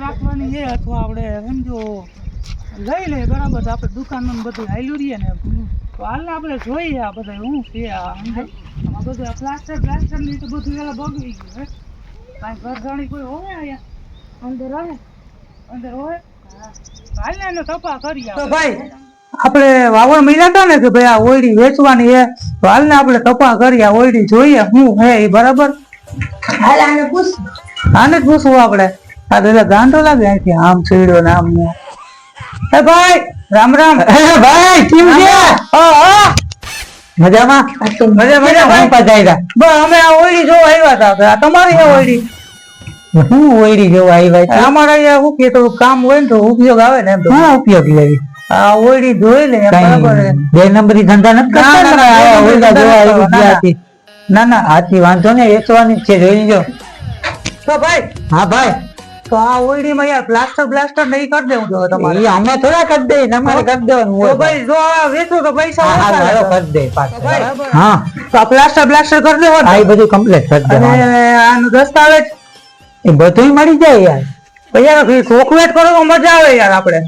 રાખવાની એ અથવા આપણે સમજો લઈ લે બરાબર આપણે દુકાનનું બધું હાલ્યું રહીએ ને તો હાલ આપણે જોઈએ આ બધા શું છે આ અંદર. બધું પ્લાસ્ટર પ્લાસ્ટરની તો બધું એલા બગડી ગયું હે કાંઈ ઘરઘાણી કોઈ હોય અહીંયા? અંદર હોય અંદર હોય? હાલ ને એને તપા કરીએ તો ભાઈ આપણે વાવણ મળ્યા હતા ને કે ભાઈ આ ઓયડી વેચવાની હે તો હાલ ને આપણે તપા કરી આ ઓયડી જોઈએ હું હે એ બરાબર? હાલ આને પૂછ. આને જ પૂછવું આપણે. આ એટલે ગાંડો લાગે અહીંથી આમ છેડ્યો ને આમ એ ભાઈ રામ રામ. ભાઈ કેમ છે મજામાં? મજા મજા ભાઈ પધાર્યા બસ અમે આ ઓયડી જોવા આવ્યા હતા આ તમારી આ ઓયડી? હું ઓયડી જેવું આવ્યા છે? અમારા અહીંયા હું કે થોડું કામ હોય ને તો ઉપયોગ આવે ને એમ તો. શું ઉપયોગ લેવી આ ઓયડી જોઈ લે બરાબર બે નંબરી ધંધા નથી ના, કરતા ઓયડા જોવા આવી ના, ના. હાથી વાંધો ને વેચવાની છે જોઈ લેજો. તો ભાઈ હા ભાઈ. તો આ ઓયડીમાં યાર પ્લાસ્ટર બ્લાસ્ટર નહીં કરી દેવું જોઈએ તમારે. ઈ અમે થોડા કરી દઈએ તમારે કરી દેવાનું હોય ભાઈ જો આ વેચો તો પૈસા હા હા હાલો કરી દે પાછા. હા. તો આ પ્લાસ્ટર બ્લાસ્ટર કરી દેવો આ બધું કમ્પ્લીટ કરી અને આનું દસ્તાવેજ. એ બધું મળી જાય યાર. યાર ચોકલેટ કરવામાં મજા આવે યાર આપણે.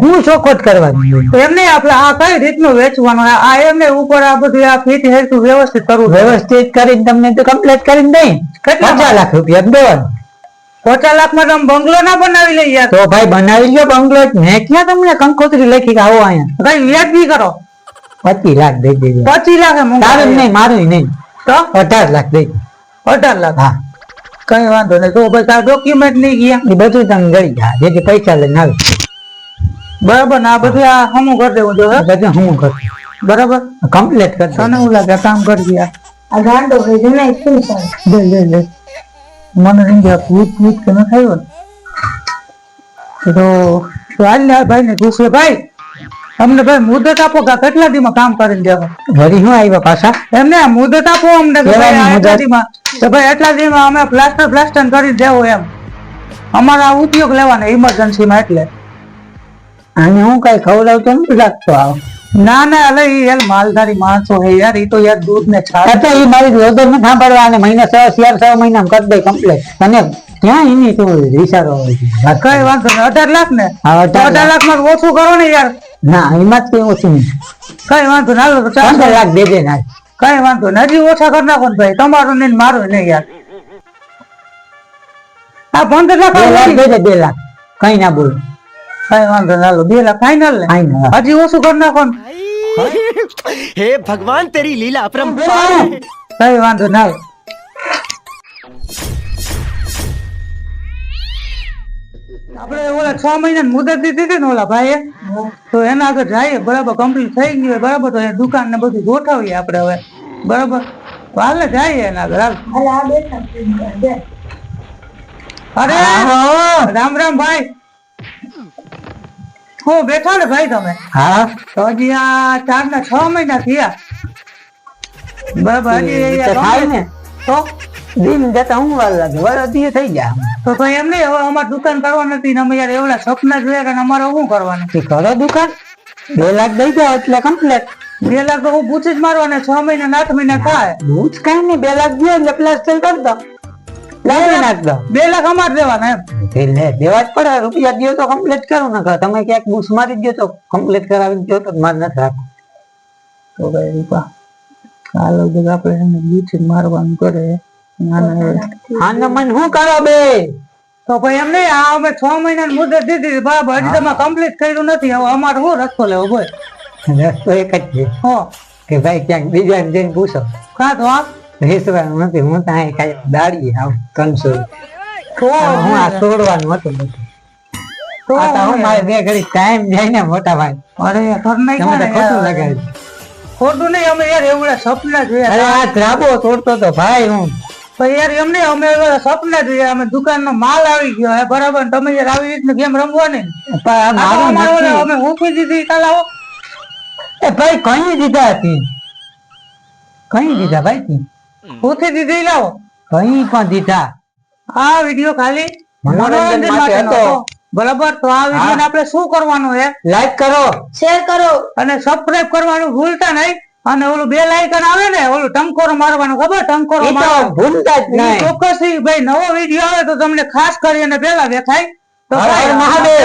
હું ચોખવટ કરવાની? એમને આપણે આ કઈ રીતનું વેચવાનું? આ એમને ઉપર આ બધું આ ફીટ હેરતું વ્યવસ્થિત કરવું વ્યવસ્થિત કરીને તમને તો કમ્પ્લીટ કરીને દઈ. કેટલા લાખ રૂપિયા દેવાનું. પચાસ લાખમાં તમે બંગલો ના બનાવી લઈ યાર તો ભાઈ બનાવી લ્યો બંગલો મેં ક્યાં તમને કંકોત્રી લખી કે આવો અહીંયા? કઈ વ્યાજબી કરો. પચીસ લાખ દઈ દેજો. પચીસ લાખ તારું નહીં મારું નહીં. તો? અઢાર લાખ દઈ દે. અઢાર લાખ? હા. કઈ વાંધો નહીં. તો પછી આ ડોક્યુમેન્ટ નહીં ગયા? એ બધું તમે ગળી જા જેથી પૈસા લઈને આવે. બરાબર. ને આ બધું આ હમું કરી દેવું જોઈએ બધું હું કરું બરાબર? કમ્પ્લીટ કરી દઉં. તને એવું લાગે આ કામ કરી ગયા. આ ગાંડો ભાઈ જણાય શું સારું લે લે મને રીંગ્યા ભૂત ભૂત કે ન થયું ને તો ચાલ ભાઈ ને પૂછે ભાઈ. અમને ભાઈ મુદત આપો કે કેટલા દીમાં કામ કરીને દેવા વળી હું આવ્યા પાછા? એમને મુદત આપો અમને તો ભાઈ એટલા દીમાં અમે પ્લાસ્ટર પ્લાસ્ટર કરી દેવો એમ. અમારા ઉપયોગ લેવાના ઇમરજન્સી માં એટલે. આને હું કઈ ખવડાવતો નથી લાગતો આવ. ના ના અલે યાર માલધારી માણસો હે યાર ઈ તો યાર દૂધ ને છાશ તો ઈ મારી રોદર ને સાંભળવા અને મહિને છ ચાર છ મહિના કરી દે કમ્પ્લીટ અને ક્યાં એની તો વિચારો હોય કઈ વાંધો નહીં અઢાર લાખ ને? અઢાર અઢાર લાખ. માં ઓછું કરો ને યાર. ના એમાં જ કઈ ઓછું નહીં. કઈ વાંધો ના હાલો તો. પંદર લાખ દેજે ના કઈ વાંધો નહીં હજી ઓછા કરી નાખો ને ભાઈ તમારું નહીં મારું નહીં યાર. આ પંદર લાખ દેજે બે લાખ. કઈ ના બોલ. કઈ વાંધો ના બે લાખ ફાઈનલ ને. હજી ઓછું કરી નાખો ને. હે ભગવાન તેરી લીલા અપરંપાર. કઈ વાંધો ના આપણે ઓલા છ મહિના મુદત દીધી હતી ને ઓલા ભાઈ તો એના આગળ જઈએ બરાબર કમ્પ્લીટ થઈ ગયું બરાબર તો દુકાન ને બધું ગોઠવીએ આપણે હવે બરાબર? હાલે જઈએ એના આગળ હાલ. અરે! રામ રામ ભાઈ. હું બેઠો ને ભાઈ તમે? હા? તો હજી આ ચાર ના છ મહિના થયા. બરાબર હજી તો થાય ને. તો? દિન જતા હું વાર લાગે? વરદી થઈ ગયા તો ભાઈ એમ નહીં હવે અમારે દુકાન કરવા નથી ને અમે યાર એવડા સપના જોયા કે અમારે શું કરવાનું? તે કરો દુકાન. બે લાખ દઈ જાઓ એટલે કમ્પ્લેટ બે લાખ તો હું પૂછી જ મારવાના છ મહિના આઠ મહિના થાય. બહુ જ કઈ નહીં બે લાખ દે એટલે પ્લાસ્ટર કરી દો. લાવી નાખ દો. બે લાખ અમારે દેવાના એમ. તે દેવા જ પડે રૂપિયા દ્યો તો કમ્પ્લીટ કરું ને તમે ક્યાંક બુસ મારી દો તો કમ્પ્લીટ કરાવી દો તો મારે નથી રાખવું. તો ભાઈ રૂપા આ લગભગ આપણે એને પૂછી મારવાનું કરે. આને મને શું કરો બે? તો ભાઈ એમ નહીં આ અમે છ મહિના મુદત દીધી બરાબર હજી તમે કમ્પ્લીટ કર્યું નથી. હવે અમારે શું રસ્તો લેવો ભાઈ? રસ્તો એક જ છે હો. કે ભાઈ ક્યાંક બીજા જઈને પૂછો. કાં તો આ વેચવાનું નથી હું તો કાંઈ દાડીએ આવ ત્રણસો હું આ તોડવાનું હતું બધું. તો આ તો હું મારે બે ઘડી ટાઈમ જાય ને મોટા ભાઈ. અરે ઘર નહીં તમે તો ખોટું ખાને ખોટું નહીં અમે યાર એવડા સપના અરે જોયા આ ધ્રાબો તોડતો તો ભાઈ હું. પણ યાર એમ નહીં અમે એવા સપના જોયા અમે દુકાનનો માલ આવી ગયો હે બરાબર? તમે યાર આવી રીતનું ગેમ રમવા ને. અમે મૂકી દીધી કાલ આવો એ ભાઈ કઈ દીધા હતી? કઈ દીધા ભાઈ તી? મૂકી દીધી લાવો. કઈ પણ દીધા. આ વીડિયો ખાલી મનોરંજન માટે હતો. બરાબર? તો આ વીડિયો આપણે શું કરવાનું છે લાઈક કરો. શેર કરો. અને સબસ્ક્રાઇબ કરવાનું ભૂલતા નહીં. અને ઓલું બે લાઇકન આવે ને ઓલું ટંકોરો મારવાનું ખબર? ટંકોરો ભૂલતા જ નહીં. ચોક્કસ ભાઈ નવો વીડિયો આવે તો તમને ખાસ કરીને પેલા દેખાય. હર મહાદેવ.